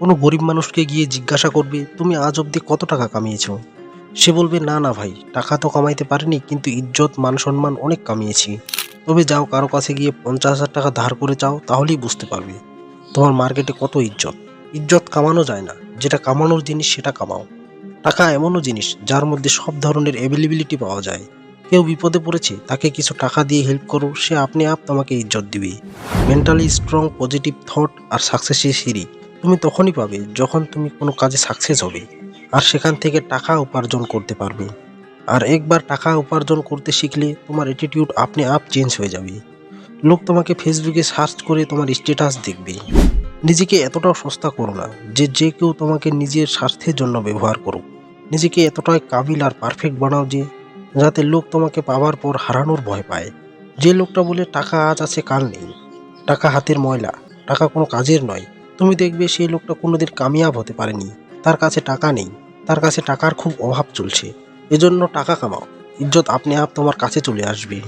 কোনো গরিব মানুষকে গিয়ে জিজ্ঞাসা করবে, তুমি আজ অবধি কত টাকা কামিয়েছো? সে বলবে, না না ভাই, টাকা তো কামাইতে পারিনি, কিন্তু ইজ্জত মান সম্মান অনেক কামিয়েছি। তবে যাও কারও কাছে গিয়ে পঞ্চাশ হাজার টাকা ধার করে চাও তাহলেই বুঝতে পারবে তোমার মার্কেটে কত ইজ্জত। ইজ্জত কামানো যায় না, যেটা কামানোর জিনিস সেটা কামাও। টাকা এমনও জিনিস, যার মধ্যে সব ধরনের অ্যাভেলেবিলিটি পাওয়া যায়। কেউ বিপদে পড়েছে, তাকে কিছু টাকা দিয়ে হেল্প করো, সে আপনি আপ তোমাকে ইজ্জত দিবে। মেন্টালি স্ট্রং পজিটিভ থট আর সাকসেসের সিঁড়ি। তুমি তখনই পাবে যখন তুমি কোনো কাজে সাকসেস হবে। আর সেখান থেকে টাকা উপার্জন করতে পারবে। আর একবার টাকা উপার্জন করতে শিখলে তোমার অ্যাটিটিউড আপনি আপ চেঞ্জ হয়ে যাবে। লোক তোমাকে ফেসবুকে সার্চ করে তোমার স্ট্যাটাস দেখবে। নিজেকে এতটাও সস্তা করো না যে যে কেউ তোমাকে নিজের স্বার্থের জন্য ব্যবহার করুক। নিজেকে এতটাই কাবিল আর পারফেক্ট বানাও যে, যাতে লোক তোমাকে পাওয়ার পর হারানোর ভয় পায়। যে লোকটা বলে, টাকা আজ আছে, কাল নেই। টাকা হাতের ময়লা। টাকা কোনো কাজের নয়। তুমি দেখবে সেই লোকটা কোনোদিন কামিয়াব হতে পারেনি। তার কাছে টাকা নেই। তার কাছে টাকার খুব অভাব চলছে। এজন্য টাকা কামাও। ইজ্জত আপনি আপ তোমার কাছে চলে আসবে।